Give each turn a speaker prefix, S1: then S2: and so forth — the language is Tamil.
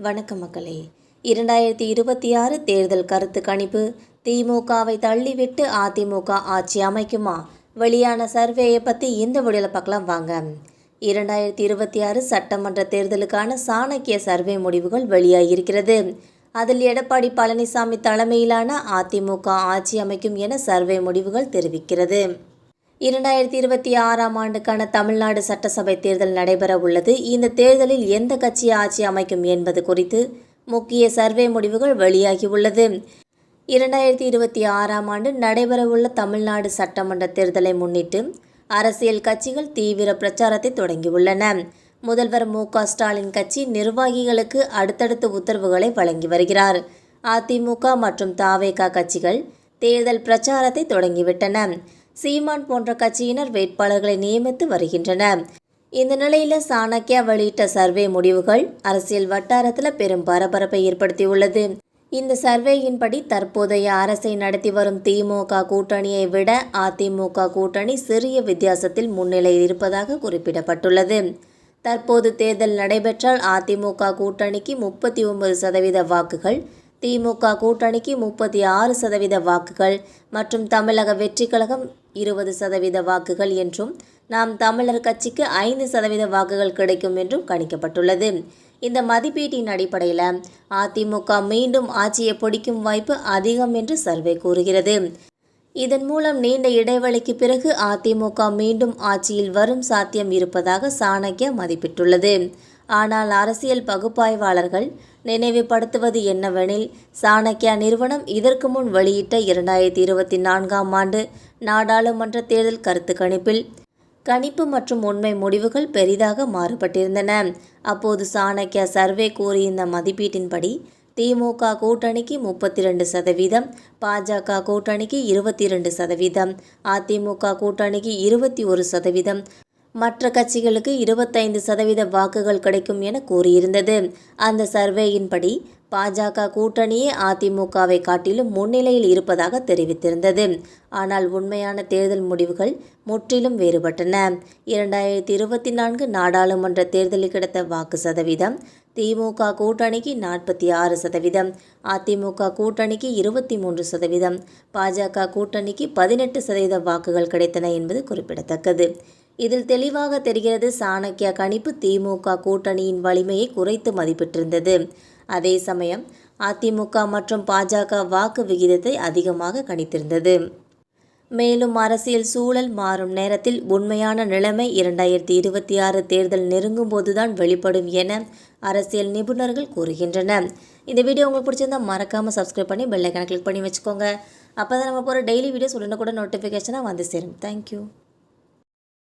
S1: வணக்கம் மக்களே. இரண்டாயிரத்தி இருபத்தி ஆறு தேர்தல் கருத்து கணிப்பு. திமுகவை தள்ளிவிட்டு அதிமுக ஆட்சி அமைக்குமா? வெளியான சர்வேயை பற்றி இந்த வீடியோவில் பார்க்கலாம் வாங்க. இரண்டாயிரத்தி இருபத்தி ஆறு சட்டமன்ற தேர்தலுக்கான சாணக்கிய சர்வே முடிவுகள் வெளியாகியிருக்கிறது. அதில் எடப்பாடி பழனிசாமி தலைமையிலான அதிமுக ஆட்சி அமைக்கும் என சர்வே முடிவுகள் தெரிவிக்கிறது. இரண்டாயிரத்தி இருபத்தி ஆறாம் ஆண்டுக்கான தமிழ்நாடு சட்டசபை தேர்தல் நடைபெற உள்ளது. இந்த தேர்தலில் எந்த கட்சி ஆட்சி அமைக்கும் என்பது குறித்து முக்கிய சர்வே முடிவுகள் வெளியாகியுள்ளது இரண்டாயிரத்தி இருபத்தி ஆறாம் ஆண்டு நடைபெறவுள்ள தமிழ்நாடு சட்டமன்ற தேர்தலை முன்னிட்டு அரசியல் கட்சிகள் தீவிர பிரச்சாரத்தை தொடங்கியுள்ளன முதல்வர் மு க ஸ்டாலின் கட்சி நிர்வாகிகளுக்கு அடுத்தடுத்த உத்தரவுகளை வழங்கி வருகிறார். அதிமுக மற்றும் தாவேகா கட்சிகள் தேர்தல் பிரச்சாரத்தை தொடங்கிவிட்டன. சீமான் போன்ற கட்சியினர் வேட்பாளர்களை நியமித்து வருகின்றனர். இந்த நிலையில் சாணக்கியா வெளியிட்ட சர்வே முடிவுகள் அரசியல் வட்டாரத்தில் பெரும் பரபரப்பை ஏற்படுத்தியுள்ளது. இந்த சர்வேயின்படி தற்போதைய அரசை நடத்தி வரும் திமுக கூட்டணியை விட அதிமுக கூட்டணி சிறிய வித்தியாசத்தில் முன்னிலையில் இருப்பதாக குறிப்பிடப்பட்டுள்ளது. தற்போது தேர்தல் நடைபெற்றால் அதிமுக கூட்டணிக்கு முப்பத்தி ஒன்பது சதவீத வாக்குகள் திமுக கூட்டணிக்கு முப்பத்தி ஆறு சதவீத வாக்குகள் மற்றும் தமிழக வெற்றிக் கழகம் இருபது சதவீத வாக்குகள் என்றும் நாம் தமிழர் கட்சிக்கு ஐந்து சதவீத வாக்குகள் கிடைக்கும் என்றும் கணிக்கப்பட்டுள்ளது. இந்த மதிப்பீட்டின் அடிப்படையில் அதிமுக மீண்டும் ஆட்சியை பிடிக்கும் வாய்ப்பு அதிகம் என்று சர்வே கூறுகிறது. இதன் மூலம் நீண்ட இடைவெளிக்கு பிறகு அதிமுக மீண்டும் ஆட்சியில் வரும் சாத்தியம் இருப்பதாக சாணக்கியா மதிப்பிட்டுள்ளது. ஆனால் அரசியல் பகுப்பாய்வாளர்கள் நினைவுபடுத்துவது என்னவெனில் சாணக்கியா நிறுவனம் இதற்கு முன் வெளியிட்ட இரண்டாயிரத்தி இருபத்தி நான்காம் ஆண்டு நாடாளுமன்ற தேர்தல் கருத்து கணிப்பில் கணிப்பு மற்றும் உண்மை முடிவுகள் பெரிதாக மாறுபட்டிருந்தன. அப்போது சாணக்கியா சர்வே கூறியிருந்த மதிப்பீட்டின்படி திமுக கூட்டணிக்கு முப்பத்தி ரெண்டு சதவீதம் பாஜக கூட்டணிக்கு இருபத்தி ரெண்டு சதவீதம் அதிமுக கூட்டணிக்கு இருபத்தி ஒரு சதவீதம் மற்ற கட்சிகளுக்கு இருபத்தைந்து சதவீத வாக்குகள் கிடைக்கும் என கூறியிருந்தது. அந்த சர்வேயின்படி பாஜக கூட்டணியே அதிமுகவை காட்டிலும் முன்னிலையில் இருப்பதாக தெரிவித்திருந்தது. ஆனால் உண்மையான தேர்தல் முடிவுகள் முற்றிலும் வேறுபட்டன. இரண்டாயிரத்தி இருபத்தி நான்கு நாடாளுமன்ற தேர்தலில் கிடைத்த வாக்கு சதவீதம் திமுக கூட்டணிக்கு நாற்பத்தி ஆறு சதவீதம் அதிமுக கூட்டணிக்கு இருபத்தி மூன்று சதவீதம் பாஜக கூட்டணிக்கு பதினெட்டு சதவீத வாக்குகள் கிடைத்தன என்பது குறிப்பிடத்தக்கது. இதில் தெளிவாக தெரிகிறது சாணக்கியா கணிப்பு திமுக கூட்டணியின் வலிமையை குறைத்து மதிப்பிட்டிருந்தது. அதே சமயம் அதிமுக மற்றும் பாஜக வாக்கு விகிதத்தை அதிகமாக கணித்திருந்தது. மேலும் அரசியல் சூழல் மாறும் நேரத்தில் உண்மையான நிலைமை இரண்டாயிரத்தி இருபத்தி ஆறு தேர்தல் நெருங்கும் போதுதான் வெளிப்படும் என அரசியல் நிபுணர்கள் கூறுகின்றனர் இந்த வீடியோ உங்களுக்கு பிடிச்சிருந்தா மறக்காமல் சப்ஸ்கிரைப் பண்ணி பெல்லைக்கான கிளிக் பண்ணி வச்சுக்கோங்க. அப்போ தான் நம்ம போகிற டெய்லி வீடியோஸ் உடனே கூட நோட்டிஃபிகேஷனாக வந்து சேரும். தேங்க்யூ